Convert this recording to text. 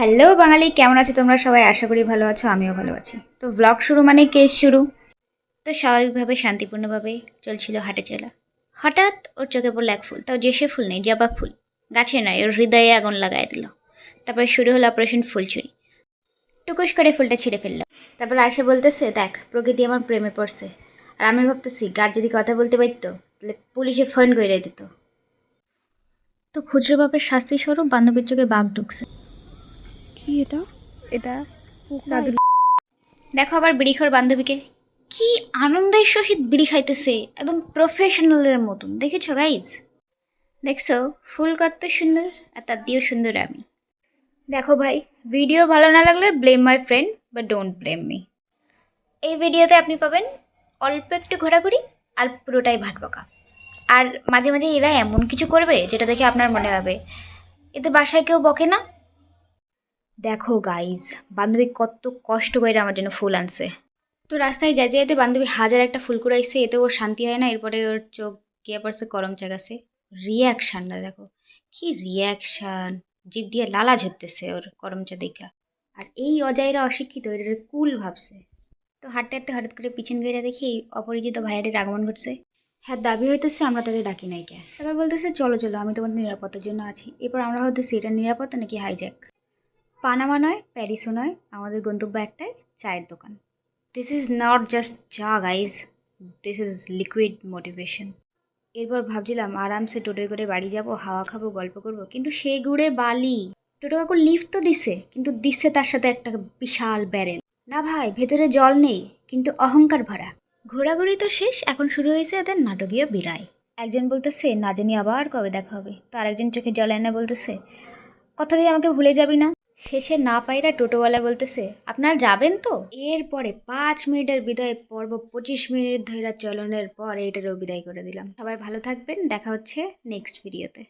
Hello বাঙালি, কেমন আছো তোমরা সবাই? আশা করি ভালো আছো, আমিও ভালো আছি। তো ব্লগ শুরু মানে কেস শুরু? তো স্বাভাবিকভাবে, শান্তিপূর্ণভাবে চলছিল হাটে চলা। হঠাৎ ওর চোখে পড়ল এক ফুল, তাও যে সে ফুল নেই জবা ফুল। গাছে নয়, ওর হৃদয়ে আগুন লাগাই দিল। তারপরে শুরু হলো অপারেশন ফুল ফুলচুরি টুকুস করে ফুলটা ছিঁড়ে ফেলল। তারপর আয়সা বলতেছে, দেখ, প্রকৃতি আমার প্রেমে পড়ছে। আর আমি ভাবতেছি, গাছ যদি কথা বলতে পারতো, তাহলে পুলিশে ফোন করে দিত। তো খুচরো বাপের শাস্তি স্বরূপ বান্ধবীর চোখে বাঘ ঢুকছে। কি এটা? এটা দেখো আবার বিড়িখোর বান্ধবীকে। কি আনন্দের সহিত বিড়ি খাইতেছে একদম প্রফেশনালের মতন। দেখেছ গাইজ দেখছ? ফুল কত সুন্দর আর তার দিয়েও সুন্দর আমি। দেখো ভাই ভিডিও ভালো না লাগলে blame my friend but don't blame me এই ভিডিওতে আপনি পাবেন অল্প একটু ঘোরাঘুরি আর পুরোটাই ভাটবকা। আর মাঝে মাঝে এরা এমন কিছু করবে যেটা দেখে আপনার মনে হবে এতে বাসায় কেউ বকে না। দেখো গাইজ বান্ধবী কত কষ্ট করে আমার জন্য ফুল আনছে। তো রাস্তায় যাইতে যাইতে বান্ধবী হাজার একটা ফুল কুড়াইছে, এতে ওর শান্তি হয় না, এরপরে ওর চোখ গিয়ে পড়ছে করম চাগাছে রিয়াকশানটা দেখো, কি রিয়াকশান জিভ দিয়ে লালা ঝরতেছে ওর করমচা দেখা। আর এই অজায়রা অশিক্ষিত এটা কুল ভাবছে। তো হাঁটতে হাঁটতে হঠাৎ করে পিছন গিয়ে দেখি অপরিচিত ভাইয়ারের আগমন ঘটছে হ্যাঁ দাবি হইতেছে আমরা তাদের ডাকি নাই কে। তারপর বলতেছে, চলো চলো, আমি তোমাদের নিরাপত্তার জন্য আছি। এরপর আমরা ভাবতেছি, এটা নিরাপত্তা নাকি হাইজ্যাক পানামা নয় প্যারিসও নয়, আমাদের গন্তব্য একটাই, চায়ের দোকান। This is not just cha guys this is liquid motivation এরপর ভাবছিলাম, আরামসে টোটোয় করে বাড়ি যাব, হাওয়া খাব, গল্প করব, কিন্তু সেই গুড়ে বালি। টোটো কাকু লিফট তো দিছে, কিন্তু দিচ্ছে তার সাথে একটা বিশাল ব্যারেল। না ভাই, ভেতরে জল নেই, কিন্তু অহংকার ভরা। ঘোরাঘুরি তো শেষ, এখন শুরু হয়েছে এদের নাটকীয় বিদায়। একজন বলতেছে, না জানি আবার কবে দেখা হবে। তো আরেকজন চোখে জল এনে বলতেছে, কথা দিয়ে আমাকে ভুলে যাবি না। শেষে না পাইরা টোটোওয়ালা বলতেছে, আপনারা যাবেন তো? এরপরে পাঁচ মিনিটের বিদায় পর্ব পঁচিশ মিনিট ধরে চলনের পর এইটারও বিদায় করে দিলাম। সবাই ভালো থাকবেন, দেখা হচ্ছে নেক্সট ভিডিওতে